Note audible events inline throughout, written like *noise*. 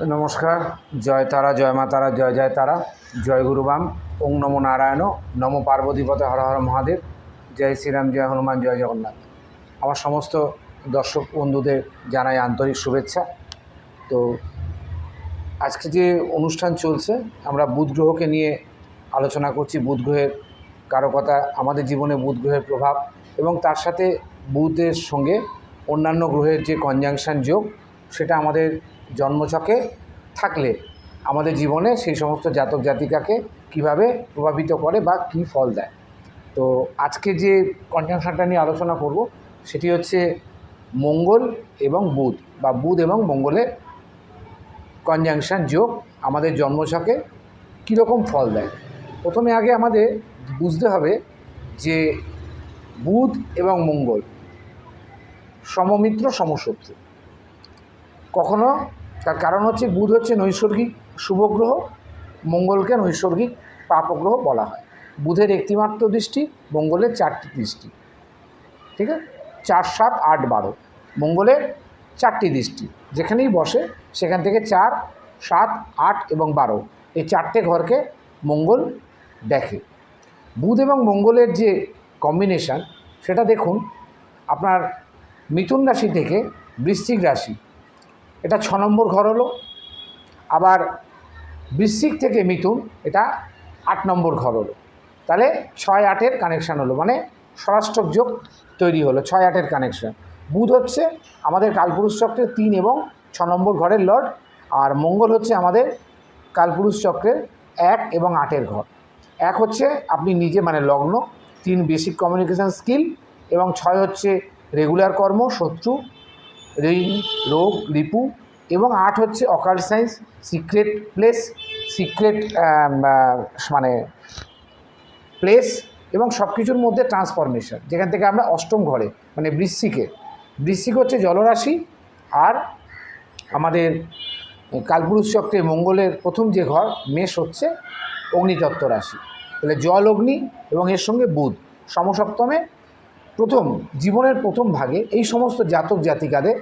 নমস্কার, জয় তারা, জয় মা তারা, জয় জয় তারা, জয় গুরুবাম ওং নমো নারায়ণ, নমো পার্বতীপতে হর হর মহাদেব, জয় শ্রীরাম, জয় হনুমান, জয় জগন্নাথ। আমার সমস্ত দর্শক বন্ধুদের জানাই আন্তরিক শুভেচ্ছা। তো আজকে যে অনুষ্ঠান চলছে, আমরা বুধ গ্রহকে নিয়ে আলোচনা করছি। বুধ গ্রহের কারকতা, আমাদের জীবনে বুধ গ্রহের প্রভাব এবং তার সাথে বুধের সঙ্গে অন্যান্য গ্রহের যে কনজাংশন যোগ, সেটা আমাদের জন্মছকে থাকলে আমাদের জীবনে সেই সমস্ত জাতক জাতিকাকে কীভাবে প্রভাবিত করে বা কী ফল দেয়। তো আজকে যে কনজাংশনটা নিয়ে আলোচনা করব, সেটি হচ্ছে মঙ্গল এবং বুধ বা বুধ এবং মঙ্গলের কনজাংশন যোগ আমাদের জন্মছকে কীরকম ফল দেয়। প্রথমে আগে আমাদের বুঝতে হবে যে বুধ এবং মঙ্গল সমমিত্র সমশত্রু। কখনো তার কারণ হচ্ছে বুধ হচ্ছে নৈসর্গিক শুভগ্রহ, মঙ্গলকে নৈসর্গিক পাপগ্রহ বলা হয়। বুধের একটিমাত্র দৃষ্টি, মঙ্গলের চারটি দৃষ্টি। ঠিক আছে? চার, সাত, আট, বারো। মঙ্গলের চারটি দৃষ্টি। যেখানেই বসে, সেখান থেকে চার, সাত, আট এবং বারো। এই চারটে ঘরকে মঙ্গল দেখে। বুধ এবং মঙ্গলের যে কম্বিনেশান সেটা দেখুন, আপনার মিথুন রাশি থেকে বৃশ্চিক রাশি এটা ছ নম্বর ঘর হলো। আবার বৃশ্চিক থেকে মিথুন, এটা আট নম্বর ঘর হলো। তাহলে ছয় আটের কানেকশান হলো মানে ষষ্ঠক যোগ তৈরি হলো, ছয় আটের কানেকশান বুধ হচ্ছে আমাদের কালপুরুষ চক্রের তিন এবং ছ নম্বর ঘরের লর্ড, আর মঙ্গল হচ্ছে আমাদের কালপুরুষ চক্রের এক এবং আটের ঘর। এক হচ্ছে আপনি নিজে মানে লগ্ন, তিন বেসিক কমিউনিকেশান স্কিল এবং ছয় হচ্ছে রেগুলার কর্ম, শত্রু ঋণ রোগ, রিপু এবং আট হচ্ছে অকার সায়েন্স সিক্রেট প্লেস সিক্রেট মানে প্লেস এবং সব কিছুর মধ্যে ট্রান্সফরমেশন যেখান থেকে আমরা অষ্টম ঘরে মানে বৃশ্চিকে। বৃশ্চিক হচ্ছে জলরাশি আর আমাদের কালপুরুষ চক্রে মঙ্গলের প্রথম যে ঘর, মেষ হচ্ছে অগ্নিতত্ত্ব রাশি। তাহলে জল, অগ্নি এবং এর সঙ্গে বুধ। সমসপ্তমে প্রথম, জীবনের প্রথম ভাগে এই সমস্ত জাতক জাতিকাদের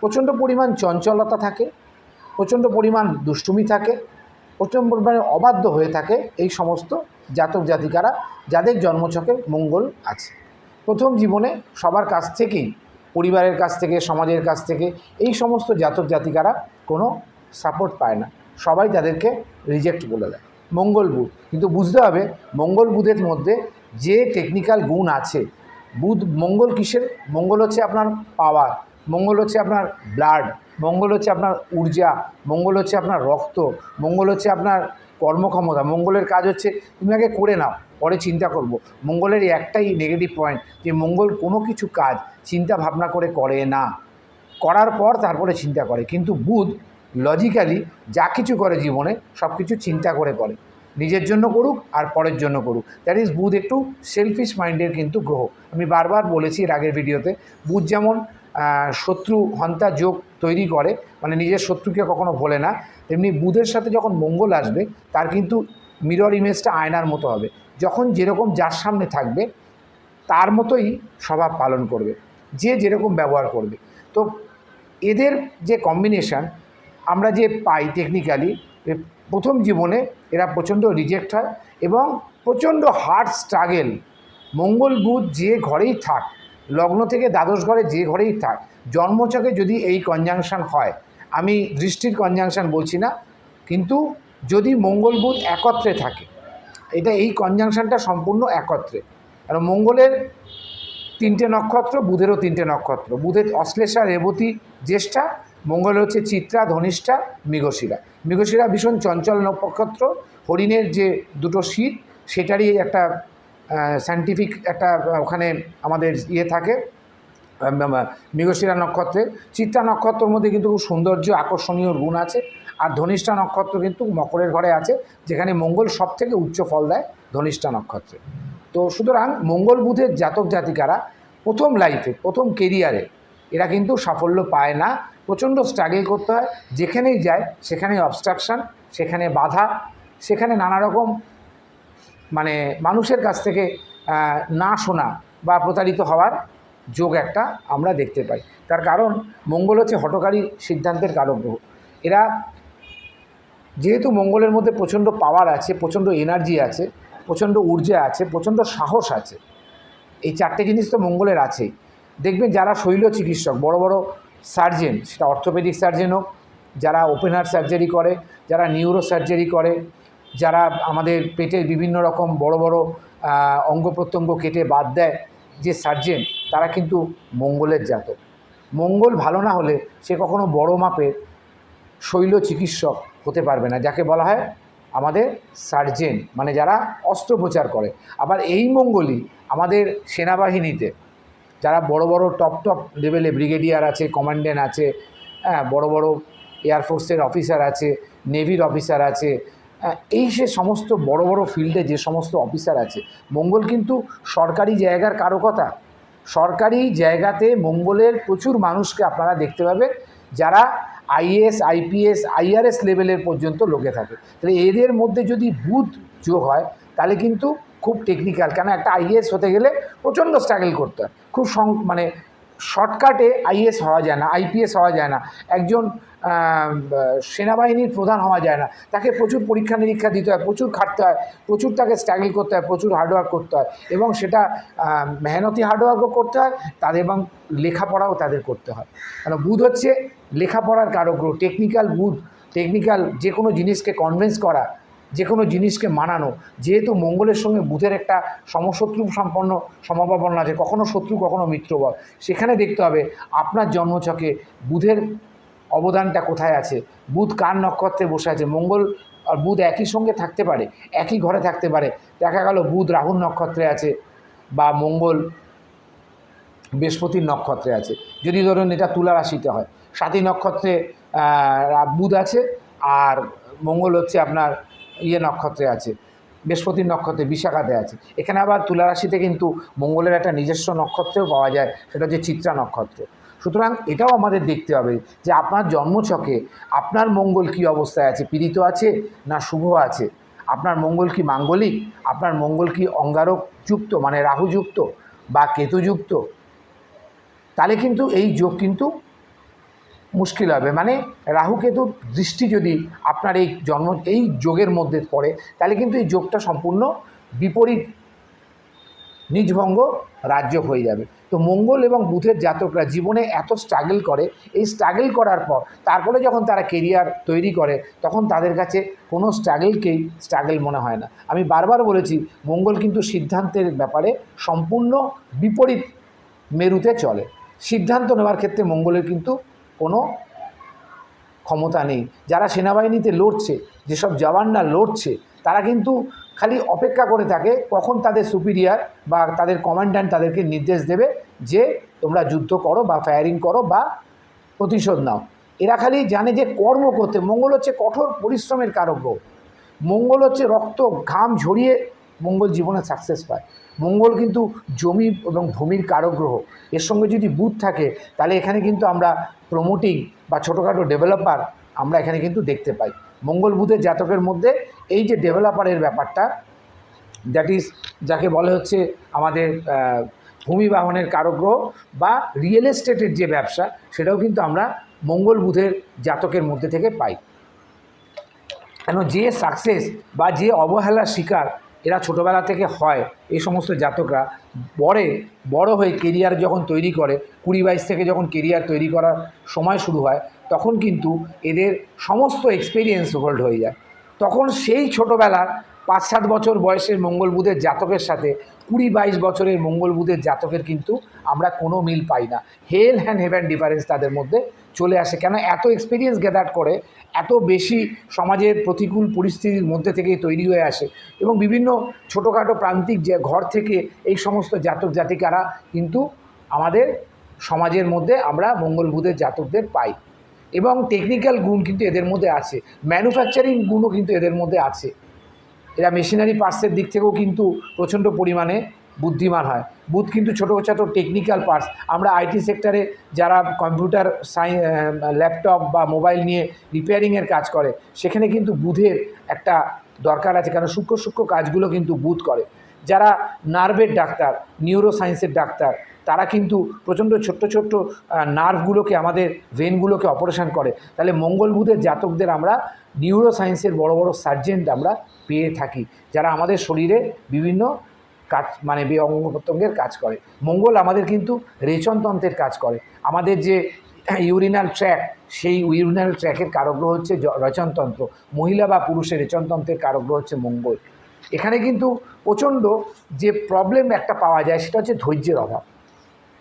প্রচণ্ড পরিমাণ চঞ্চলতা থাকে, প্রচণ্ড পরিমাণ দুষ্টুমি থাকে, প্রচণ্ড পরিমাণে অবাধ্য হয়ে থাকে এই সমস্ত জাতক জাতিকারা যাদের জন্মছকে মঙ্গল আছে। প্রথম জীবনে সবার কাছ থেকেই, পরিবারের কাছ থেকে, সমাজের কাছ থেকে এই সমস্ত জাতক জাতিকারা কোনো সাপোর্ট পায় না। সবাই তাদেরকে রিজেক্ট বলে দেয়। মঙ্গল বুধ। কিন্তু বুঝতে হবে, মঙ্গল বুধের মধ্যে যে টেকনিক্যাল গুণ আছে বুধ, মঙ্গল কিসের? মঙ্গল হচ্ছে আপনার পাওয়ার মঙ্গল হচ্ছে আপনার ব্লাড মঙ্গল হচ্ছে আপনার ঊর্জা, মঙ্গল হচ্ছে আপনার রক্ত, মঙ্গল হচ্ছে আপনার কর্মক্ষমতা, মঙ্গলের কাজ হচ্ছে তুমি আগে করে নাও, পরে চিন্তা করব। মঙ্গলের একটাই নেগেটিভ পয়েন্ট যে মঙ্গল কোনো কিছু কাজ চিন্তা ভাবনা করে করে না। করার পর তারপরে চিন্তা করে। কিন্তু বুধ লজিক্যালি যা কিছু করে জীবনে সব কিছু চিন্তা করে করে। নিজের জন্য করুক আর পরের জন্য করুক। দ্যাট ইজ বুধ একটু সেলফিশ মাইন্ডের কিন্তু গ্রহ। আমি বারবার বলেছি এর আগের ভিডিওতে, বুধ যেমন শত্রু হন্তা যোগ তৈরি করে মানে নিজের শত্রুকে কখনো ভোলে না, তেমনি বুধের সাথে যখন মঙ্গল আসবে, তার কিন্তু মিরর ইমেজটা আয়নার মতো হবে। যখন যেরকম যার সামনে থাকবে, তার মতোই স্বভাব পালন করবে, যে যেরকম ব্যবহার করবে। তো এদের যে কম্বিনেশান আমরা যে পাই টেকনিক্যালি প্রথম জীবনে এরা প্রচণ্ড রিজেক্ট হয় এবং প্রচণ্ড হার্ড স্ট্রাগেল মঙ্গল বুধ যে ঘরেই থাক, লগ্ন থেকে দ্বাদশ ঘরে যে ঘরেই থাক জন্মচকে যদি এই কনজাংশন হয়, আমি দৃষ্টির কনজাংশন বলছি না, কিন্তু যদি মঙ্গল বুধ একত্রে থাকে, এটা এই কনজাংশনটা সম্পূর্ণ একত্রে। কারণ মঙ্গলের তিনটে নক্ষত্র, বুধেরও তিনটে নক্ষত্র। বুধের অশ্লেষা, রেবতী, জ্যেষ্ঠা মঙ্গল হচ্ছে চিত্রা, ধনিষ্ঠা, মৃগশিরা। মৃগশিরা ভীষণ চঞ্চল নক্ষত্র। হরিণের যে দুটো শীত, সেটারই একটা সায়েন্টিফিক একটা ওখানে আমাদের ইয়ে থাকে মৃগশিরা নক্ষত্রে। চিত্রা নক্ষত্রের মধ্যে কিন্তু খুব সৌন্দর্য আকর্ষণীয় গুণ আছে। আর ধনিষ্ঠা নক্ষত্র কিন্তু মকরের ঘরে আছে, যেখানে মঙ্গল সব থেকে উচ্চ ফল দেয় ধনিষ্ঠা নক্ষত্রে। তো সুতরাং মঙ্গল বুধের জাতক জাতিকারা প্রথম লাইফে প্রথম কেরিয়ারে এরা কিন্তু সাফল্য পায় না। প্রচণ্ড স্ট্রাগল করতে হয়। যেখানেই যায় সেখানে অবস্ট্রাকশান সেখানে বাধা, সেখানে নানা রকম মানে মানুষের কাছ থেকে না শোনা বা প্রতারিত হওয়ার যোগ একটা আমরা দেখতে পাই। তার কারণ মঙ্গল হচ্ছে হটকারী সিদ্ধান্তের কারক গ্রহ। এরা যেহেতু মঙ্গলের মধ্যে প্রচণ্ড পাওয়ার আছে, প্রচণ্ড এনার্জি আছে, প্রচণ্ড ঊর্জা আছে, প্রচণ্ড সাহস আছে, এই চারটে জিনিস তো মঙ্গলের আছেই। দেখবেন যারা শৈল চিকিৎসক বড় বড় সার্জেন, সেটা অর্থোপেডিক সার্জেন হোক, যারা ওপেন হার্ট সার্জারি করে, যারা নিউরো সার্জারি করে, যারা আমাদের পেটের বিভিন্ন রকম বড় বড় অঙ্গ প্রত্যঙ্গ কেটে বাদ দেয়, যে সার্জেন, তারা কিন্তু মঙ্গলের জাতক। মঙ্গল ভালো না হলে সে কখনো বড় মাপের শৈল চিকিৎসক হতে পারবে না, যাকে বলা হয় আমাদের সার্জেন মানে যারা অস্ত্রোপচার করে। আবার এই মঙ্গলই আমাদের সেনাবাহিনীতে যারা বড় বড় টপ টপ লেভেলে ব্রিগেডিয়ার আছে কমান্ডেন্ট আছে হ্যাঁ বড় বড় এয়ারফোর্সের অফিসার আছে নেভির অফিসার আছে হ্যাঁ, এই সে সমস্ত বড় বড় ফিল্ডে যে সমস্ত অফিসার আছে মঙ্গল কিন্তু সরকারি জায়গার কারও কথা সরকারি জায়গাতে মঙ্গলের প্রচুর মানুষকে আপনারা দেখতে পাবেন যারা আইএস আইপিএস আইআরএস লেভেলের পর্যন্ত লোকে থাকে। তাহলে এদের মধ্যে যদি বুধ যোগ হয় তাহলে কিন্তু খুব টেকনিক্যাল কেন একটা আইএস হতে গেলে প্রচণ্ড স্ট্রাগল করতে হয়। খুব সং মানে শর্টকাটে আইএস হওয়া যায় না আইপিএস হওয়া যায় না, একজন সেনাবাহিনীর প্রধান হওয়া যায় না, তাকে প্রচুর পরীক্ষা নিরীক্ষা দিতে হয়, প্রচুর খাটতে হয়, প্রচুর তাকে স্ট্রাগল করতে হয়, প্রচুর হার্ডওয়ার্ক করতে হয় এবং সেটা মেহনতি হার্ডওয়ার্কও করতে হয়, তাদের এবং লেখাপড়াও তাদের করতে হয়। কারণ বুধ হচ্ছে লেখাপড়ার কারগ্রহ টেকনিক্যাল বুধ টেকনিক্যাল যে কোনো জিনিসকে কনভিন্স করা যে কোনো জিনিসকে মানানো। যেহেতু মঙ্গলের সঙ্গে বুধের একটা সমশত্রু সম্পন্ন সমভাবনা আছে, কখনো শত্রু, কখনো মিত্রবল সেখানে দেখতে হবে আপনার জন্মছকে বুধের অবদানটা কোথায় আছে? বুধ কার নক্ষত্রে বসে আছে? মঙ্গল আর বুধ একই সঙ্গে থাকতে পারে, একই ঘরে থাকতে পারে। দেখা গেল বুধ রাহুর নক্ষত্রে আছে বা মঙ্গল বৃহস্পতির নক্ষত্রে আছে। যদি ধরুন এটা তুলা রাশিতে হয়, সাতী নক্ষত্রে বুধ আছে আর মঙ্গল হচ্ছে আপনার ইয়ে নক্ষত্রে আছে বৃহস্পতির নক্ষত্রে বিশাখাতে আছে। এখানে আবার তুলারাশিতে কিন্তু মঙ্গলের একটা নিজস্ব নক্ষত্রেও পাওয়া যায়, সেটা হচ্ছে চিত্রা নক্ষত্র। সুতরাং এটাও আমাদের দেখতে হবে যে আপনার জন্মছকে আপনার মঙ্গল কি অবস্থায় আছে, পীড়িত আছে না শুভ আছে? আপনার মঙ্গল কি মাঙ্গলিক? আপনার মঙ্গল কি অঙ্গারক যুক্ত মানে রাহুযুক্ত বা কেতুযুক্ত তাহলে কিন্তু এই যোগ কিন্তু মুশকিল হবে। মানে রাহু কেতুর দৃষ্টি যদি আপনার এই জন্ম, এই যোগের মধ্যে পড়ে, তাহলে কিন্তু এই যোগটা সম্পূর্ণ বিপরীত নিজভঙ্গ রাজ্য হয়ে যাবে। তো মঙ্গল এবং বুথের জাতকরা জীবনে এত স্ট্রাগল করে, এই স্ট্রাগল করার পর, তারপরে যখন তারা কেরিয়ার তৈরি করে, তখন তাদের কাছে কোনো স্ট্রাগলকেই স্ট্রাগল মনে হয় না। আমি বারবার বলেছি, মঙ্গল কিন্তু সিদ্ধান্তের ব্যাপারে সম্পূর্ণ বিপরীত মেরুতে চলে। সিদ্ধান্ত নেওয়ার ক্ষেত্রে মঙ্গলের কিন্তু কোনো ক্ষমতা নেই। যারা সেনাবাহিনীতে লড়ছে, যেসব জওয়ানরা লড়ছে, তারা কিন্তু খালি অপেক্ষা করে থাকে কখন তাদের সুপিরিয়ার বা তাদের কমান্ড্যান্ট তাদেরকে নির্দেশ দেবে যে তোমরা যুদ্ধ করো বা ফায়ারিং করো বা প্রতিশোধ নাও। এরা খালি জানে যে কর্ম করতে। মঙ্গল হচ্ছে কঠোর পরিশ্রমের কারক মঙ্গল হচ্ছে রক্ত, ঘাম ঝরিয়ে মঙ্গল জীবনে সাকসেস পায়। মঙ্গল কিন্তু জমি এবং ভূমির কারক গ্রহ এর সঙ্গে যদি বুধ থাকে, তাহলে এখানে কিন্তু আমরা প্রমোটিং বা ছোটোখাটো ডেভেলপার আমরা এখানে কিন্তু দেখতে পাই। মঙ্গল বুধের জাতকের মধ্যে এই যে ডেভেলপারের ব্যাপারটা দ্যাট ইজ যাকে বলে হচ্ছে আমাদের ভূমি বাহনের কারগ্রহ বা রিয়েল এস্টেটের যে ব্যবসা, সেটাও কিন্তু আমরা মঙ্গল বুধের জাতকের মধ্যে থেকে পাই। কেন যে সাকসেস বা যে অবহেলার শিকার এরা ছোটোবেলা থেকে হয়, এই সমস্ত জাতকরা। বড়ে বড় হয়ে কেরিয়ার যখন তৈরি করে, কুড়ি বাইশ থেকে যখন কেরিয়ার তৈরি করার সময় শুরু হয়, তখন কিন্তু এদের সমস্ত এক্সপিরিয়েন্স হোল্ড হয়ে যায়। তখন সেই ছোটোবেলার পাঁচ সাত বছর বয়সের মঙ্গল বুধের জাতকের সাথে, কুড়ি বাইশ বছরের মঙ্গল বুধের জাতকের কিন্তু আমরা কোনো মিল পাই না। হেল হ্যান্ড হেভেন ডিফারেন্স তাদের মধ্যে চলে আসে। কেন এত এক্সপিরিয়েন্স গ্যাদার করে, এত বেশি সমাজের প্রতিকূল পরিস্থিতির মধ্যে থেকেই তৈরি হয়ে আসে এবং বিভিন্ন ছোটোখাটো প্রান্তিক যে ঘর থেকে এই সমস্ত জাতক জাতিকারা কিন্তু আমাদের সমাজের মধ্যে আমরা মঙ্গল বুধের জাতকদের পাই এবং টেকনিক্যাল গুণ কিন্তু এদের মধ্যে আছে ম্যানুফ্যাকচারিং গুণও কিন্তু এদের মধ্যে আছে। এরা মেশিনারি পার্টসের দিক থেকেও কিন্তু প্রচণ্ড পরিমাণে বুদ্ধিমান হয়। বুথ কিন্তু ছোটো ছোটো টেকনিক্যাল পার্টস আমরা আইটি সেক্টরে যারা কম্পিউটার সাই ল্যাপটপ বা মোবাইল নিয়ে রিপেয়ারিংয়ের কাজ করে, সেখানে কিন্তু বুধের একটা দরকার আছে। কারণ সূক্ষ্ম সূক্ষ্ম কাজগুলো কিন্তু বুধ করে। যারা নার্ভের ডাক্তার নিউরো সায়েন্সের ডাক্তার, তারা কিন্তু প্রচণ্ড ছোট্ট ছোট্ট নার্ভগুলোকে আমাদের ভেনগুলোকে অপারেশন করে। তাহলে মঙ্গল বুধের জাতকদের আমরা নিউরো সায়েন্সের বড় বড় সার্জেন্ট আমরা পেয়ে থাকি। যারা আমাদের শরীরে বিভিন্ন কাজ মানে বে অঙ্গ প্রত্যঙ্গের কাজ করে। মঙ্গল আমাদের কিন্তু রেচনতন্ত্রের কাজ করে। আমাদের যে ইউরিনাল ট্র্যাক, সেই ইউরিনাল ট্র্যাকের কারগ্রহ হচ্ছে রেচনতন্ত্র। মহিলা বা পুরুষের রেচনতন্ত্রের কারগ্রহ হচ্ছে মঙ্গল। এখানে কিন্তু প্রচণ্ড যে প্রবলেম একটা পাওয়া যায়, সেটা হচ্ছে ধৈর্যের অভাব।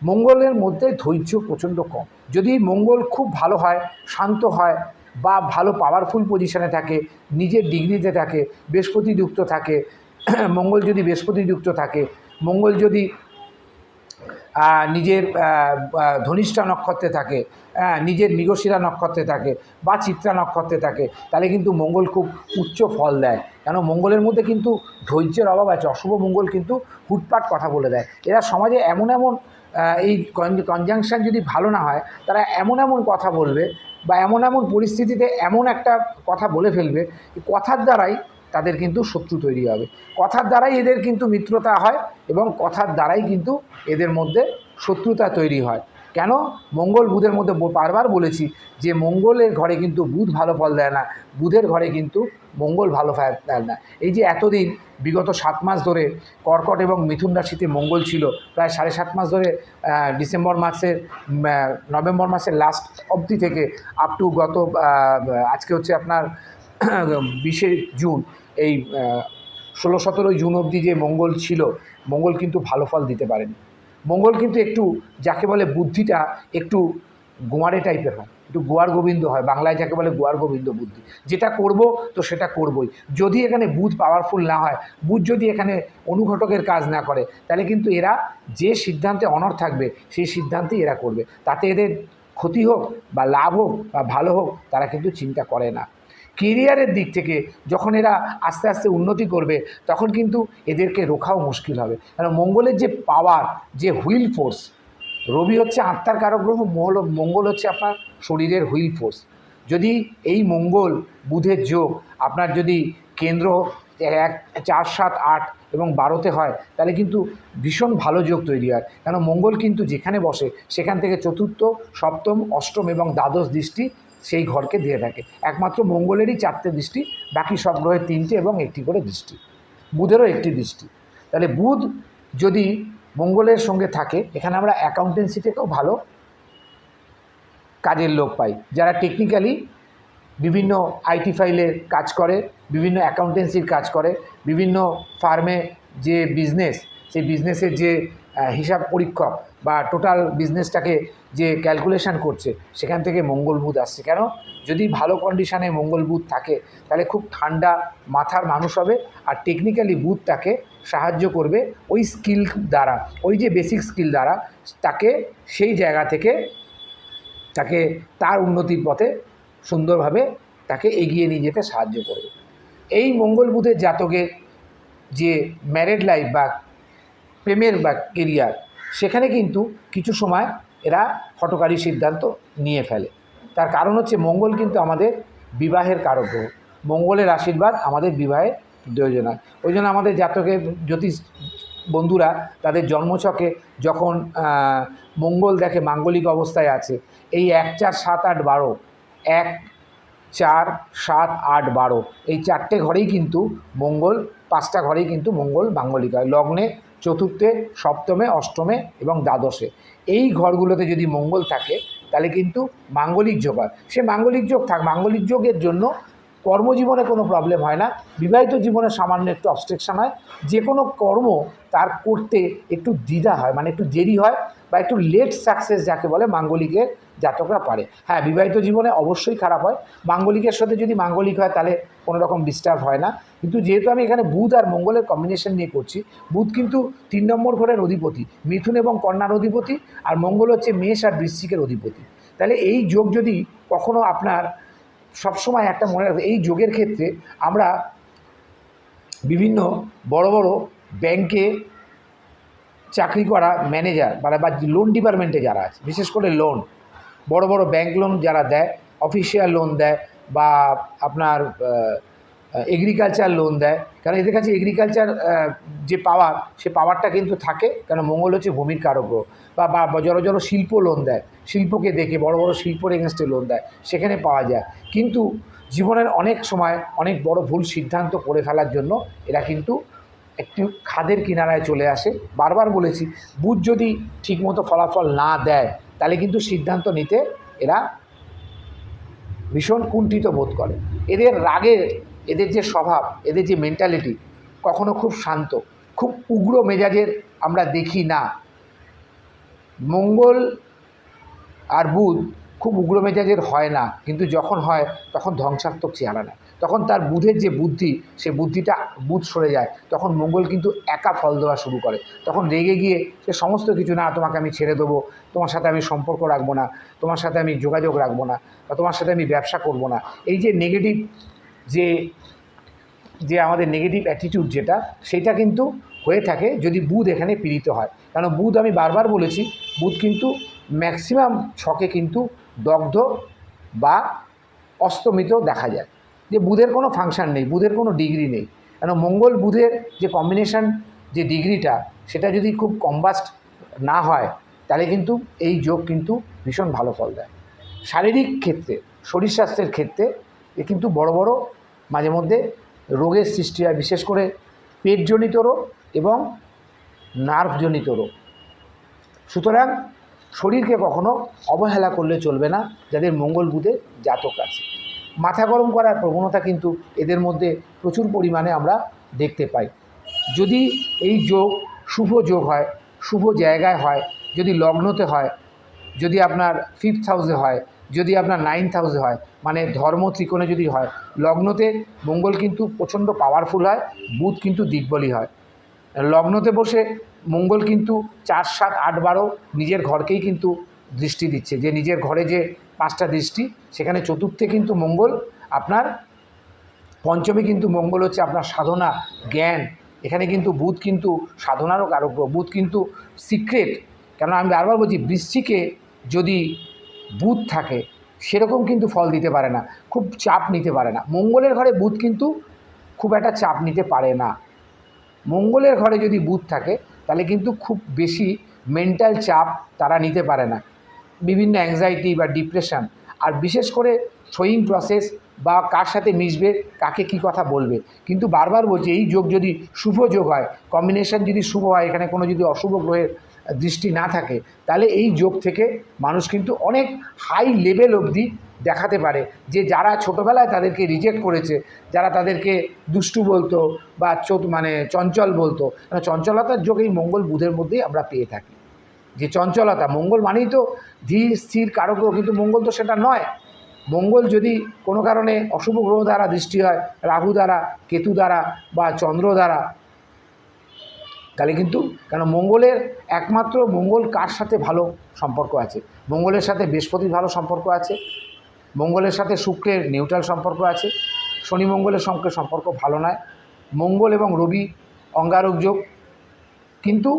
মঙ্গলের মধ্যে ধৈর্য প্রচণ্ড কম। যদি মঙ্গল খুব ভালো হয়, শান্ত হয় বা ভালো পাওয়ারফুল পজিশনে থাকে, নিজের ডিগ্রিতে থাকে বৃহস্পতিযুক্ত থাকে মঙ্গল যদি বৃহস্পতিযুক্ত থাকে, মঙ্গল যদি নিজের ধনিষ্ঠা নক্ষত্রে থাকে নিজের মৃগশিরা নক্ষত্রে থাকে বা চিত্রা নক্ষত্রে থাকে, তাহলে কিন্তু মঙ্গল খুব উচ্চ ফল দেয়। কেন? মঙ্গলের মধ্যে কিন্তু ধৈর্যের অভাব আছে। অশুভ মঙ্গল কিন্তু হুটপাট কথা বলে দেয়। এরা সমাজে এমন এমন এই কনজাংশন যদি ভালো না হয়, তারা এমন এমন কথা বলবে বা এমন এমন পরিস্থিতিতে এমন একটা কথা বলে ফেলবে কথার দ্বারাই তাদের কিন্তু শত্রু তৈরি হবে। কথার দ্বারাই এদের কিন্তু মিত্রতা হয় এবং কথার দ্বারাই কিন্তু এদের মধ্যে শত্রুতা তৈরি হয়। কেন? মঙ্গল বুধের মধ্যে বারবার বলেছি যে মঙ্গলের ঘরে কিন্তু বুধ ভালো ফল দেয় না, বুধের ঘরে কিন্তু মঙ্গল ভালো ফল দেয় না। এই যে এতদিন, বিগত সাত মাস ধরে কর্কট এবং মিথুন রাশিতে মঙ্গল ছিল, প্রায় সাড়ে সাত মাস ধরে ডিসেম্বর মাসের নভেম্বর মাসের লাস্ট অবধি থেকে আপ টু গত আজকে হচ্ছে আপনার *clears throat* বিশে জুন। এই ষোলো সতেরোই জুন অবধি যে মঙ্গল ছিল, মঙ্গল কিন্তু ভালো ফল দিতে পারেনি। মঙ্গল কিন্তু একটু, যাকে বলে বুদ্ধিটা একটু গোয়ারে টাইপের হয়, একটু গোয়ার গোবিন্দ হয়, বাংলায় যাকে বলে গোয়ার গোবিন্দ বুদ্ধি। যেটা করব তো সেটা করবই। যদি এখানে বুধ পাওয়ারফুল না হয়, বুধ যদি এখানে অনুঘটকের কাজ না করে, তাহলে কিন্তু এরা যে সিদ্ধান্তে অনর থাকবে, সেই সিদ্ধান্তেই এরা করবে। তাতে এদের ক্ষতি হোক বা লাভ হোক বা ভালো হোক, তারা কিন্তু চিন্তা করে না। কেরিয়ারের দিক থেকে যখন এরা আস্তে আস্তে উন্নতি করবে, তখন কিন্তু এদেরকে রোখাও মুশকিল হবে। কারণ মঙ্গলের যে পাওয়ার যে হুইল ফোর্স রবি হচ্ছে আত্মার কারক গ্রহ মঙ্গল মঙ্গল হচ্ছে আপনার শরীরের হুইল ফোর্স যদি এই মঙ্গল, বুধের যোগ আপনার যদি কেন্দ্র এক, চার, সাত, আট এবং বারোতে হয়, তাহলে কিন্তু ভীষণ ভালো যোগ তৈরি হয়। কেন, মঙ্গল কিন্তু যেখানে বসে, সেখান থেকে চতুর্থ, সপ্তম, অষ্টম এবং দ্বাদশ দৃষ্টি সেই ঘরকে দিয়ে থাকে। একমাত্র মঙ্গলেরই চারটে দৃষ্টি, বাকি সব গ্রহের তিনটে এবং একটি করে দৃষ্টি। বুধেরও একটি দৃষ্টি। তাহলে বুধ যদি মঙ্গলের সঙ্গে থাকে, এখানে আমরা অ্যাকাউন্টেন্সি থেকেও ভালো কাজের লোক পাই। যারা টেকনিক্যালি বিভিন্ন আইটি ফাইলের কাজ করে, বিভিন্ন অ্যাকাউন্টেন্সির কাজ করে, বিভিন্ন ফার্মে যে বিজনেস সেই বিজনেসের যে হিসাব পরীক্ষক বা টোটাল বিজনেসটাকে যে ক্যালকুলেশন করছে, সেখান থেকে মঙ্গল বুধ আসছে। কেন? যদি ভালো কন্ডিশনে মঙ্গল বুধ থাকে, তাহলে খুব ঠান্ডা মাথার মানুষ হবে আর টেকনিক্যালি বুধ তাকে সাহায্য করবে ওই স্কিল দ্বারা, ওই যে বেসিক স্কিল দ্বারা তাকে সেই জায়গা থেকে তাকে তার উন্নতির পথে সুন্দরভাবে তাকে এগিয়ে নিয়ে যেতে সাহায্য করবে। এই মঙ্গল বুধের জাতকের যে ম্যারেড লাইফ বা প্রেমের বা কেরিয়ার সেখানে কিন্তু কিছু সময় এরা হটকারী সিদ্ধান্ত নিয়ে ফেলে। তার কারণ হচ্ছে মঙ্গল কিন্তু আমাদের বিবাহের কারক গ্রহ। মঙ্গলের আশীর্বাদ আমাদের বিবাহে প্রয়োজন হয় ওই জন্য আমাদের জাতকের জ্যোতিষ বন্ধুরা তাদের জন্মছকে যখন মঙ্গল দেখে মাঙ্গলিক অবস্থায় আছে, এই এক, চার, সাত, আট, বারো, এক, চার, সাত, আট, বারো, এই চারটে ঘরেই কিন্তু মঙ্গল, পাঁচটা ঘরেই কিন্তু মঙ্গল মাঙ্গলিক হয়। লগ্নে চতুর্থে, সপ্তমে, অষ্টমে এবং দ্বাদশে। এই ঘরগুলোতে যদি মঙ্গল থাকে, তাহলে কিন্তু মাঙ্গলিক যোগ হয়। সে মাঙ্গলিক যোগ থাক, মাঙ্গলিক যোগের জন্য কর্মজীবনে কোনো প্রবলেম হয় না। বিবাহিত জীবনে সামান্য একটু অবস্ট্রেকশন হয়। যে কোনো কর্ম তার করতে একটু দ্বিধা হয় মানে একটু দেরি হয় বা একটু লেট সাকসেস যাকে বলে মাঙ্গলিকের জাতকরা পারে। হ্যাঁ বিবাহিত জীবনে অবশ্যই খারাপ হয়। মাঙ্গলিকের সাথে যদি মাঙ্গলিক হয় তাহলে কোনো রকম ডিস্টার্ব হয় না। কিন্তু যেহেতু আমি এখানে বুধ আর মঙ্গলের কম্বিনেশন নিয়ে করছি, বুধ কিন্তু তিন নম্বর ঘরের অধিপতি, মিথুন এবং কন্যার অধিপতি, আর মঙ্গল হচ্ছে মেষ আর বৃশ্চিকের অধিপতি। তাহলে এই যোগ যদি কখনো আপনার সবসময় একটা মনে রাখবে, এই যোগের ক্ষেত্রে আমরা বিভিন্ন বড় বড় ব্যাংকে চাকরি করা ম্যানেজার মানে বা লোন ডিপার্টমেন্টে যারা আছে, বিশেষ করে লোন বড় বড় ব্যাংক লোন যারা দেয় অফিসিয়াল লোন দেয় বা আপনার এগ্রিকালচার লোন দেয়। কারণ এদের কাছে এগ্রিকালচার যে পাওয়ার সে পাওয়ারটা কিন্তু থাকে। কেন? মঙ্গল হচ্ছে ভূমির কারক বা জড়ো জড়ো শিল্প লোন দেয়। শিল্পকে দেখে বড় বড় শিল্পর এগেনস্টে লোন দেয়। সেখানে পাওয়া যায়। কিন্তু জীবনের অনেক সময় অনেক বড় ভুল সিদ্ধান্ত করে ফেলার জন্য এরা কিন্তু একটু খাদের কিনারায় চলে আসে। বারবার বলেছি বুধ যদি ঠিকমতো ফলাফল না দেয়, তাহলে কিন্তু সিদ্ধান্ত নিতে এরা ভীষণ কুণ্ঠিত বোধ করে। এদের রাগের এদের যে স্বভাব, এদের যে মেন্টালিটি কখনো খুব শান্ত, খুব উগ্র মেজাজের আমরা দেখি না। মঙ্গল আর বুধ খুব উগ্র মেজাজের হয় না, কিন্তু যখন হয় তখন ধ্বংসাত্মক চেহারা নেয়। তখন তার বুধের যে বুদ্ধি, সে বুদ্ধিটা বুধ সরে যায়, তখন মঙ্গল কিন্তু একা ফল দেওয়া শুরু করে। তখন রেগে গিয়ে সে সমস্ত কিছু, না, তোমাকে আমি ছেড়ে দেবো, তোমার সাথে আমি সম্পর্ক রাখব না, তোমার সাথে আমি যোগাযোগ রাখব না, বা তোমার সাথে আমি ব্যবসা করব না। এই যে নেগেটিভ যে যে আমাদের নেগেটিভ অ্যাটিটিউড যেটা, সেটা কিন্তু হয়ে থাকে যদি বুধ এখানে পীড়িত হয়। কারণ বুধ আমি বারবার বলেছি, বুধ কিন্তু ম্যাক্সিমাম ছকে কিন্তু দগ্ধ বা অস্তমিত দেখা যায়। যে বুধের কোনো ফাংশন নেই, বুধের কোনো ডিগ্রি নেই। কেন মঙ্গল বুধের যে কম্বিনেশন যে ডিগ্রিটা সেটা যদি খুব কম্বাস্ট না হয়, তাহলে কিন্তু এই যোগ কিন্তু ভীষণ ভালো ফল দেয়। শারীরিক ক্ষেত্রে, শরীর স্বাস্থ্যের ক্ষেত্রে, এ কিন্তু বড় বড় মাঝে মধ্যে রোগের সৃষ্টি হয়, বিশেষ করে পেটজনিত রোগ এবং নার্ভজনিত রোগ। সুতরাং শরীরকে কখনো অবহেলা করলে চলবে না, যাদের মঙ্গল বুধে জাতক আছে। মাথা গরম করার প্রবণতা কিন্তু এদের মধ্যে প্রচুর পরিমাণে আমরা দেখতে পাই। যদি এই যোগ শুভ যোগ হয়, শুভ জায়গায় হয়, যদি লগ্নতে হয়, যদি আপনার ফিফথ হাউসে হয় যদি আপনার নাইন্থ হাউসে হয় মানে ধর্ম ত্রিকোণে যদি হয়, লগ্নতে মঙ্গল কিন্তু প্রচণ্ড পাওয়ারফুল হয়, বুধ কিন্তু দিগ্বলী হয়। লগ্নতে বসে মঙ্গল কিন্তু চার, সাত, আট, বারো নিজের ঘরকেই কিন্তু দৃষ্টি দিচ্ছে। যে নিজের ঘরে যে পাঁচটা দৃষ্টি, সেখানে চতুর্থে কিন্তু মঙ্গল, আপনার পঞ্চমে কিন্তু মঙ্গল হচ্ছে আপনার সাধনা, জ্ঞান। এখানে কিন্তু বুধ কিন্তু সাধনারও কারোগ্রহ বুধ কিন্তু সিক্রেট কেন আমি বারবার বলছি বৃষ্টিকে যদি বুধ থাকে, সেরকম কিন্তু ফল দিতে পারে না, খুব চাপ নিতে পারে না। মঙ্গলের ঘরে বুধ কিন্তু খুব একটা চাপ নিতে পারে না। মঙ্গলের ঘরে যদি বুধ থাকে, তাহলে কিন্তু খুব বেশি মেন্টাল চাপ তারা নিতে পারে না। বিভিন্ন অ্যাংজাইটি বা ডিপ্রেশন আর বিশেষ করে সোয়িং প্রসেস বা কার সাথে মিশবে, কাকে কি কথা বলবে। কিন্তু বারবার বলছি, এই যোগ যদি শুভ যোগ হয় কম্বিনেশন যদি শুভ হয়, এখানে কোনো যদি অশুভ গ্রহের দৃষ্টি না থাকে, তাহলে এই যোগ থেকে মানুষ কিন্তু অনেক হাই লেভেল অবধি দেখাতে পারে যে যারা ছোটোবেলায় তাদেরকে রিজেক্ট করেছে, যারা তাদেরকে দুষ্টু বলতো বা চোট মানে চঞ্চল বলতো চঞ্চলতার যোগ এই মঙ্গল বুধের মধ্যেই আমরা পেয়ে থাকি। যে চঞ্চলতা, মঙ্গল মানেই তো ধীর, স্থির কারক কিন্তু মঙ্গল তো সেটা নয়। মঙ্গল যদি কোনো কারণে অশুভ গ্রহ দ্বারা দৃষ্টি হয়, রাহু দ্বারা, কেতু দ্বারা বা চন্দ্র দ্বারা তাহলে কিন্তু কেন মঙ্গলের একমাত্র মঙ্গল কার সাথে ভালো সম্পর্ক আছে? মঙ্গলের সাথে বৃহস্পতির ভালো সম্পর্ক আছে, মঙ্গলের সাথে শুক্রের নিউট্রাল সম্পর্ক আছে, শনি মঙ্গলের সঙ্গে সম্পর্ক ভালো নয়, মঙ্গল এবং রবি অঙ্গারক যোগ। কিন্তু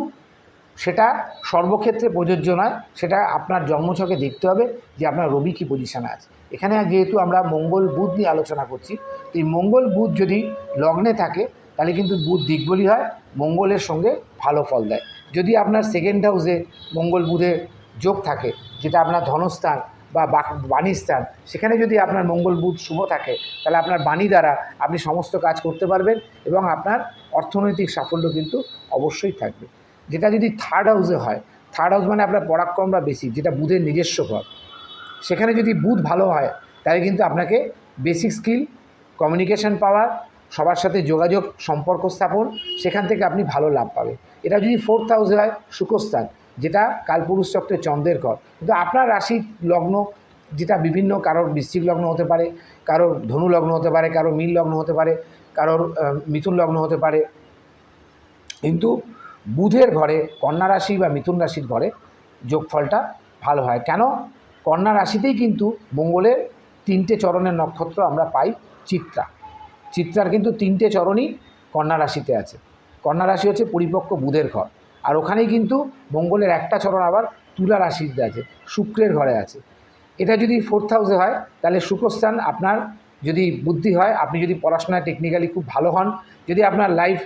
সেটা সর্বক্ষেত্রে প্রযোজ্য নয়, সেটা আপনার জন্মছকে দেখতে হবে যে আপনার রবি কী পজিশানে আছে। এখানে যেহেতু আমরা মঙ্গল বুধ নিয়ে আলোচনা করছি এই মঙ্গল বুধ যদি লগ্নে থাকে তাহলে কিন্তু বুধ দিকবলি হয়, মঙ্গলের সঙ্গে ভালো ফল দেয়। যদি আপনার সেকেন্ড হাউসে মঙ্গল বুধের যোগ থাকে, যেটা আপনার ধনস্থান বা বাণীস্থান সেখানে যদি আপনার মঙ্গল বুধ শুভ থাকে, তাহলে আপনার বাণী দ্বারা আপনি সমস্ত কাজ করতে পারবেন এবং আপনার অর্থনৈতিক সাফল্য কিন্তু অবশ্যই থাকবে। যেটা যদি থার্ড হাউসে হয় থার্ড হাউস মানে আপনার পরাক্রমটা বেশি, যেটা বুধের নিজস্ব ঘর। সেখানে যদি বুধ ভালো হয়, তাহলে কিন্তু আপনাকে বেসিক স্কিল কমিউনিকেশন পাওয়ার সবার সাথে যোগাযোগ, সম্পর্ক স্থাপন, সেখান থেকে আপনি ভালো লাভ পাবে এটা যদি ফোর্থ হাউসে হয়, সুখস্থান, যেটা কালপুরুষ চক্রের চন্দ্রের ঘর। কিন্তু আপনার রাশি লগ্ন, যেটা বিভিন্ন কারোর বৃশ্চিক লগ্ন হতে পারে, কারোর ধনু লগ্ন হতে পারে, কারোর মীন লগ্ন হতে পারে, কারোর মিথুন লগ্ন হতে পারে। কিন্তু বুধের ঘরে কন্যা রাশি বা মিথুন রাশির ঘরে যোগফলটা ভালো হয়। কেন? কন্যা রাশিতেই কিন্তু মঙ্গলের তিনটে চরণের নক্ষত্র আমরা পাই চিত্রা। চিত্রার কিন্তু তিনটে চরণই কন্যা রাশিতে আছে। কন্যা রাশি হচ্ছে পরিপক্ক বুধের ঘর। আর ওখানেই কিন্তু মঙ্গলের একটা চরণ আবার তুলা রাশিতে আছে, শুক্রের ঘরে আছে। এটা যদি ফোর্থ হাউসে হয়, তাহলে শুক্রস্থান আপনার যদি বুদ্ধি হয়, আপনি যদি পড়াশোনায় টেকনিক্যালি খুব ভালো হন, যদি আপনার লাইফ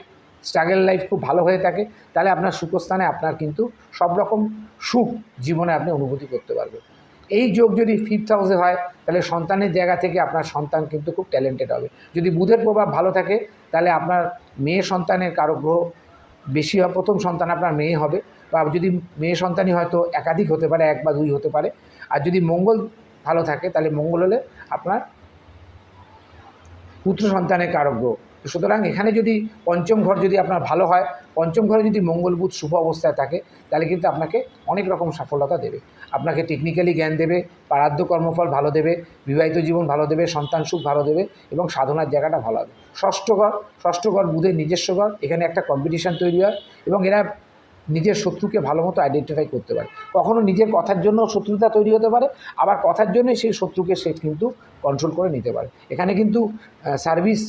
স্ট্রাগল লাইফ খুব ভালো হয়ে থাকে, তাহলে আপনার সুখস্থানে আপনার কিন্তু সব রকম সুখ জীবনে আপনি অনুভূতি করতে পারবেন। এই যোগ যদি ফিফথ হাউসে হয়, তাহলে সন্তানের জায়গা থেকে আপনার সন্তান কিন্তু খুব ট্যালেন্টেড হবে। যদি বুধের প্রভাব ভালো থাকে, তাহলে আপনার মেয়ে সন্তানের কারও গ্রহ বেশি হয় প্রথম সন্তান আপনার মেয়ে হবে। বা যদি মেয়ে সন্তানই হয়তো একাধিক হতে পারে, এক বা দুই হতে পারে। আর যদি মঙ্গল ভালো থাকে, তাহলে মঙ্গল হলে আপনার পুত্র সন্তানের কারক গ্রহ। সুতরাং এখানে যদি পঞ্চম ঘর যদি আপনার ভালো হয় পঞ্চম ঘরে যদি মঙ্গল বুধ শুভ অবস্থায় থাকে, তাহলে কিন্তু আপনাকে অনেক রকম সফলতা দেবে। আপনাকে টেকনিক্যালি জ্ঞান দেবে পারাদ্য কর্মফল ভালো দেবে, বিবাহিত জীবন ভালো দেবে, সন্তান সুখ ভালো দেবে এবং সাধনার জায়গাটা ভালো হবে। ষষ্ঠ ঘর ষষ্ঠ ঘর বুধের নিজস্ব ঘর, এখানে একটা কম্পিটিশান তৈরি হয় এবং এরা নিজের শত্রুকে ভালো মতো আইডেন্টিফাই করতে পারে। কখনো নিজের কথার জন্য শত্রুতা তৈরি হতে পারে, আবার কথার জন্যই সেই শত্রুকে সে কিন্তু কন্ট্রোল করে নিতে পারে। এখানে কিন্তু সার্ভিস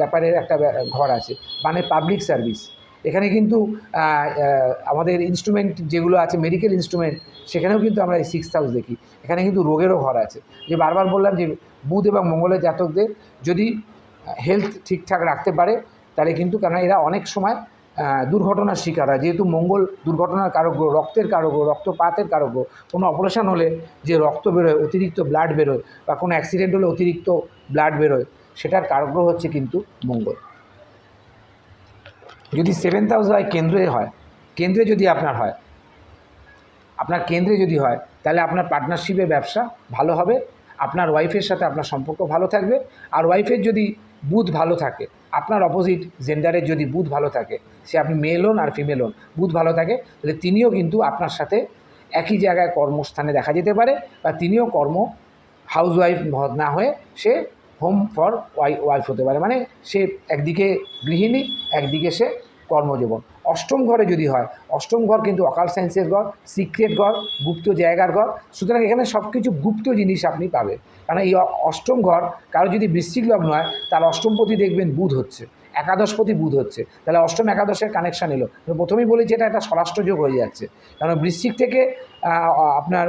ব্যাপারের একটা ঘর আছে মানে পাবলিক সার্ভিস এখানে কিন্তু আমাদের ইনস্ট্রুমেন্ট যেগুলো আছে মেডিকেল ইনস্ট্রুমেন্ট সেখানেও কিন্তু আমরা এই সিক্স হাউস দেখি। এখানে কিন্তু রোগেরও ঘর আছে। যে বারবার বললাম যে বুধ এবং মঙ্গলের জাতকদের যদি হেলথ ঠিকঠাক রাখতে পারে তাহলে কিন্তু কেন এরা অনেক সময় দুর্ঘটনার শিকার হয়। যেহেতু মঙ্গল দুর্ঘটনার কারক রক্তের কারক গ্রহ, রক্তপাতের কারক। কোনো অপারেশান হলে যে রক্ত বেরোয় অতিরিক্ত ব্লাড বেরোয় বা কোনো অ্যাক্সিডেন্ট হলে অতিরিক্ত ব্লাড বেরোয় সেটার কারক হচ্ছে কিন্তু মঙ্গল। যদি সেভেন্থ হাউস হয়, কেন্দ্রে হয়। কেন্দ্রে যদি আপনার হয়। আপনার কেন্দ্রে যদি হয়, তাহলে আপনার পার্টনারশিপে ব্যবসা ভালো হবে। আপনার ওয়াইফের সাথে আপনার সম্পর্ক ভালো থাকবে। আর ওয়াইফের যদি বুধ ভালো থাকে, আপনার অপোজিট জেন্ডারের যদি বুধ ভালো থাকে, সে আপনি মেল হন আর ফিমেল হন, বুধ ভালো থাকে, তাহলে তিনিও কিন্তু আপনার সাথে একই জায়গায় কর্মস্থানে দেখা যেতে পারে বা তিনিও কর্ম হাউস ওয়াইফ না হয়ে সে হোম ফর ওয়াই, ওয়াইফ হতে পারে। মানে সে একদিকে গৃহিণী, একদিকে সে কর্মজীবন। অষ্টম ঘরে যদি হয়, অষ্টম ঘর কিন্তু অকাল সায়েন্সের ঘর, সিক্রেট ঘর, গুপ্ত জায়গার ঘর। সুতরাং এখানে সব কিছু গুপ্ত জিনিস আপনি পাবেন। কারণ এই অষ্টম ঘর, কারও যদি বৃশ্চিক লগ্ন হয়, তার অষ্টমপতি দেখবেন বুধ হচ্ছে, একাদশপতি বুধ হচ্ছে। তাহলে অষ্টম একাদশের কানেকশান এলো। প্রথমেই বলেছি এটা একটা স্বরাষ্ট্রযোগ হয়ে যাচ্ছে। কারণ বৃশ্চিক থেকে আপনার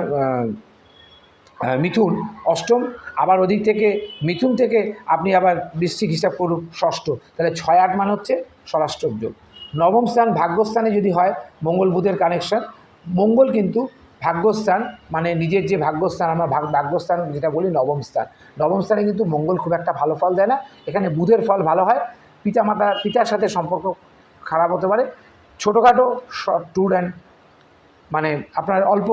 মিথুন, অষ্টম। আবার ওদিক থেকে মিথুন থেকে আপনি আবার বৃশ্চিক হিসাব করুন, ষষ্ঠ। তাহলে ছয় আট মান হচ্ছে স্বরাষ্ট্র যোগ। নবম স্থান ভাগ্যস্থানে যদি হয়, মঙ্গল বুধের কানেকশন মঙ্গল কিন্তু ভাগ্যস্থান মানে নিজের যে ভাগ্যস্থান, আমরা ভাগ, ভাগ্যস্থান যেটা বলি নবম স্থান। নবম স্থানে কিন্তু মঙ্গল খুব একটা ভালো ফল দেয় না। এখানে বুধের ফল ভালো হয়। পিতা মাতা পিতার সাথে সম্পর্ক খারাপ হতে পারে। ছোটোখাটো ট্যুর অ্যান্ড মানে আপনার অল্প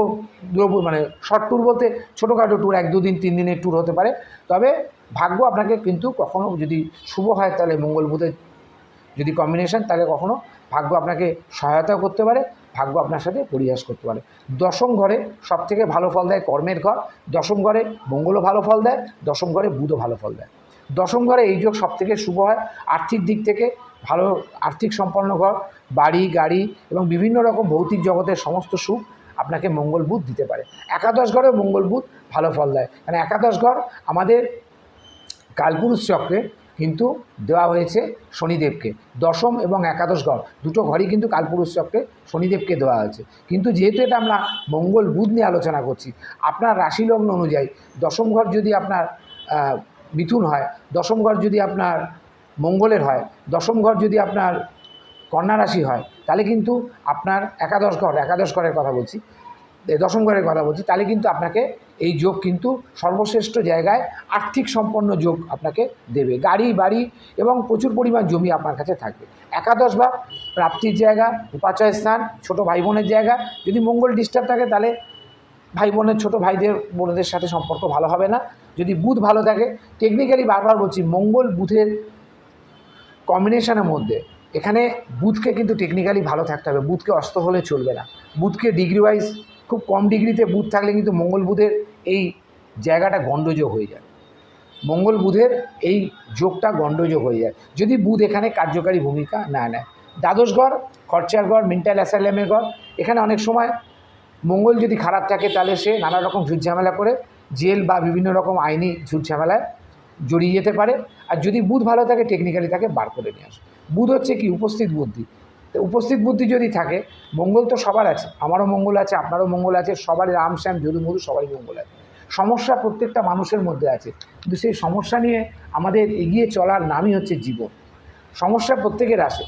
দূর মানে শর্ট ট্যুর বলতে ছোটোখাটো ট্যুর এক দুদিন, তিন দিনের ট্যুর হতে পারে। তবে ভাগ্য আপনাকে কিন্তু কখনো যদি শুভ হয়, তাহলে মঙ্গল বুধের যদি কম্বিনেশন তাহলে কখনো ভাগ্য আপনাকে সহায়তা করতে পারে, ভাগ্য আপনার সাথে পরিহাস করতে পারে। দশম ঘরে সব থেকে ভালো ফল দেয় কর্মের ঘর, দশম ঘরে মঙ্গলও ভালো ফল দেয়, দশম ঘরে বুধও ভালো ফল দেয়। দশম ঘরে এই যোগ সব থেকে শুভ হয়, আর্থিক দিক থেকে ভালো, আর্থিক সম্পন্ন ঘর বাড়ি, গাড়ি এবং বিভিন্ন রকম ভৌতিক জগতের সমস্ত সুখ আপনাকে মঙ্গল বুধ দিতে পারে। একাদশ ঘরেও মঙ্গল বুধ ভালো ফল দেয়। মানে একাদশ ঘর আমাদের কালপুরুষ চক্রে কিন্তু দেওয়া হয়েছে শনিদেবকে। দশম এবং একাদশ ঘর দুটো ঘরই কিন্তু কালপুরুষ চক্রে শনিদেবকে দেওয়া হয়েছে। কিন্তু যেহেতু এটা আমরা মঙ্গল বুধ নিয়ে আলোচনা করছি, আপনার রাশি লগ্ন অনুযায়ী দশম ঘর যদি আপনার মিথুন হয়, দশম ঘর যদি আপনার মঙ্গলের হয়, দশম ঘর যদি আপনার কন্যা রাশি হয়, তাহলে কিন্তু আপনার একাদশ ঘর, একাদশ ঘরের কথা বলছি দশম ঘরের কথা বলছি, তাহলে কিন্তু আপনাকে এই যোগ কিন্তু সর্বশ্রেষ্ঠ জায়গায় আর্থিক সম্পন্ন যোগ আপনাকে দেবে। গাড়ি, বাড়ি এবং প্রচুর পরিমাণ জমি আপনার কাছে থাকবে। একাদশ ভাব প্রাপ্তির জায়গা উপাচয় স্থান, ছোটো ভাই বোনের জায়গা, যদি মঙ্গল ডিস্টার্ব থাকে, তাহলে ভাই বোনের ছোটো ভাইদের, বোনদের সাথে সম্পর্ক ভালো হবে না। যদি বুধ ভালো থাকে টেকনিক্যালি বারবার বলছি, মঙ্গল বুধের কম্বিনেশনের মধ্যে এখানে বুথকে কিন্তু টেকনিক্যালি ভালো থাকতে হবে। বুথকে অস্ত হলে চলবে না। বুথকে ডিগ্রি ওয়াইজ খুব কম ডিগ্রিতে বুথ থাকলে কিন্তু মঙ্গল বুধের এই জায়গাটা গণ্ডযোগ হয়ে যায়। মঙ্গল বুধের এই যোগটা গণ্ডযোগ হয়ে যায়। যদি বুধ এখানে কার্যকারী ভূমিকা না নেয়। দ্বাদশ ঘর, খরচার ঘর মেন্টাল অ্যাসাইলামের ঘর, এখানে অনেক সময় মঙ্গল যদি খারাপ থাকে তাহলে সে নানা রকম ঝুট ঝামেলা করে জেল বা বিভিন্ন রকম আইনি ঝুট ঝামেলায় জড়িয়ে যেতে পারে। আর যদি বুধ ভালো থাকে টেকনিক্যালি তাকে বার করে নিয়ে আসে। বুধ হচ্ছে কি? উপস্থিত বুদ্ধি। উপস্থিত বুদ্ধি যদি থাকে, মঙ্গল তো সবার আছে, আমারও মঙ্গল আছে, আপনারও মঙ্গল আছে, সবারই রাম শ্যাম যদু মধু সবারই মঙ্গল আছে। সমস্যা প্রত্যেকটা মানুষের মধ্যে আছে। কিন্তু সেই সমস্যা নিয়ে আমাদের এগিয়ে চলার নামই হচ্ছে জীবন। সমস্যা প্রত্যেকের আসে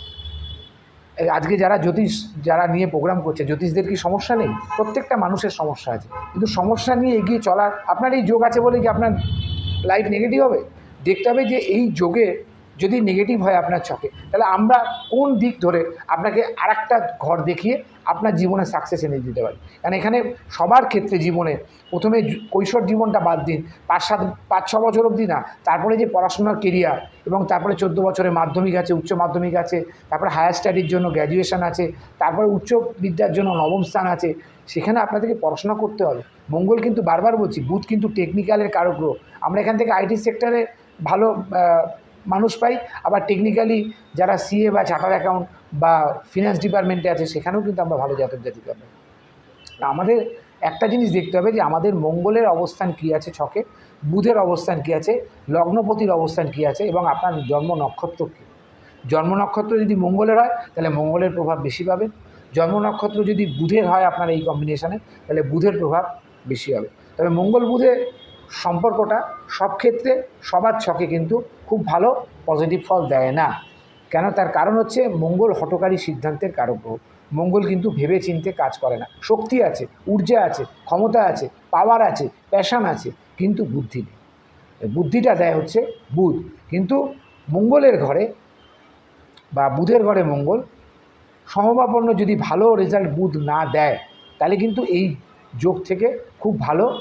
আজকে যারা জ্যোতিষ, যারা নিয়ে প্রোগ্রাম করছে, জ্যোতিষদের কি সমস্যা নেই? প্রত্যেকটা মানুষের সমস্যা আছে। কিন্তু সমস্যা নিয়ে এগিয়ে চলার, আপনার এই যোগ আছে বলে কি আপনার লাইফ নেগেটিভ হবে? দেখতে হবে যে এই যোগে যদি নেগেটিভ হয় আপনার চোখে, তাহলে আমরা কোন দিক ধরে আপনাকে আর ঘর দেখিয়ে আপনার জীবনে সাকসেস এনে দিতে পারি? কারণ এখানে সবার ক্ষেত্রে জীবনে প্রথমে কৈশোর জীবনটা বাদ দিন। পাঁচ সাত, পাঁচ ছ বছর অবধি না, তারপরে যে পড়াশোনার কেরিয়ার এবং তারপরে চোদ্দ বছরে মাধ্যমিক আছে, উচ্চ মাধ্যমিক আছে, তারপরে হায়ার স্টাডির জন্য গ্র্যাজুয়েশন আছে, তারপরে উচ্চ বিদ্যার জন্য নবম স্থান আছে, সেখানে আপনাদেরকে পড়াশোনা করতে হবে। মঙ্গল কিন্তু বারবার বলছি, বুধ কিন্তু টেকনিক্যালের কারক আমরা এখান থেকে আইটি সেক্টরে ভালো মানুষ পাই। আবার টেকনিক্যালি যারা সিএ বা চার্টার অ্যাকাউন্ট বা ফিনান্স ডিপার্টমেন্টে আছে, সেখানেও কিন্তু আমরা ভালো জাতক জাতিকা পাই। তা আমাদের একটা জিনিস দেখতে হবে যে, আমাদের মঙ্গলের অবস্থান কী আছে ছকে? বুধের অবস্থান কী আছে? লগ্নপতির অবস্থান কী আছে? এবং আপনার জন্ম নক্ষত্র কী? জন্ম নক্ষত্র যদি মঙ্গলের হয়, তাহলে মঙ্গলের প্রভাব বেশি পাবেন জন্ম নক্ষত্র যদি বুধের হয় আপনার এই কম্বিনেশনে তাহলে বুধের প্রভাব বেশি হবে। তবে মঙ্গল বুধের সম্পর্কটা সব ক্ষেত্রে, সবার ছকে কিন্তু খুব ভালো পজিটিভ ফল দেয় না। কেন? তার কারণ হচ্ছে মঙ্গল হটকারী সিদ্ধান্তের কারক গ্রহ মঙ্গল কিন্তু ভেবে চিনতে কাজ করে না। শক্তি আছে, ঊর্জা আছে, ক্ষমতা আছে পাওয়ার আছে প্যাশান আছে, কিন্তু বুদ্ধি নেই। বুদ্ধিটা দেয় হচ্ছে বুধ। কিন্তু মঙ্গলের ঘরে বা বুধের ঘরে মঙ্গল সমভাপন্ন যদি ভালো রেজাল্ট বুধ না দেয়, তাহলে কিন্তু এই যোগ থেকে খুব ভালো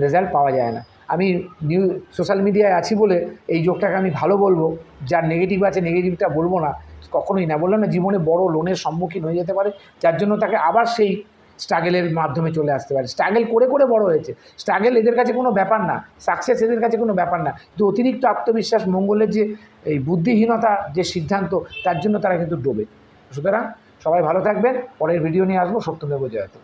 রেজাল্ট পাওয়া যায় না। আমি নিউ, সোশ্যাল মিডিয়ায় আছি বলে এই যোগটাকে আমি ভালো বলব, যার নেগেটিভ আছে নেগেটিভটা বলব না, কখনোই না। বললাম না, জীবনে বড় লোনের সম্মুখীন হয়ে যেতে পারে, যার জন্য তাকে আবার সেই স্ট্রাগেলের মাধ্যমে চলে আসতে পারে। স্ট্রাগেল করে করে বড় হয়েছে। স্ট্রাগেল এদের কাছে কোনো ব্যাপার না। সাকসেস এদের কাছে কোনো ব্যাপার না। কিন্তু অতিরিক্ত আত্মবিশ্বাস, মঙ্গলের যে এই বুদ্ধিহীনতা, যে সিদ্ধান্ত, তার জন্য তারা কিন্তু ডোবে। সুতরাং সবাই ভালো থাকবেন। পরের ভিডিও নিয়ে আসব সত্যমেব জয়তে।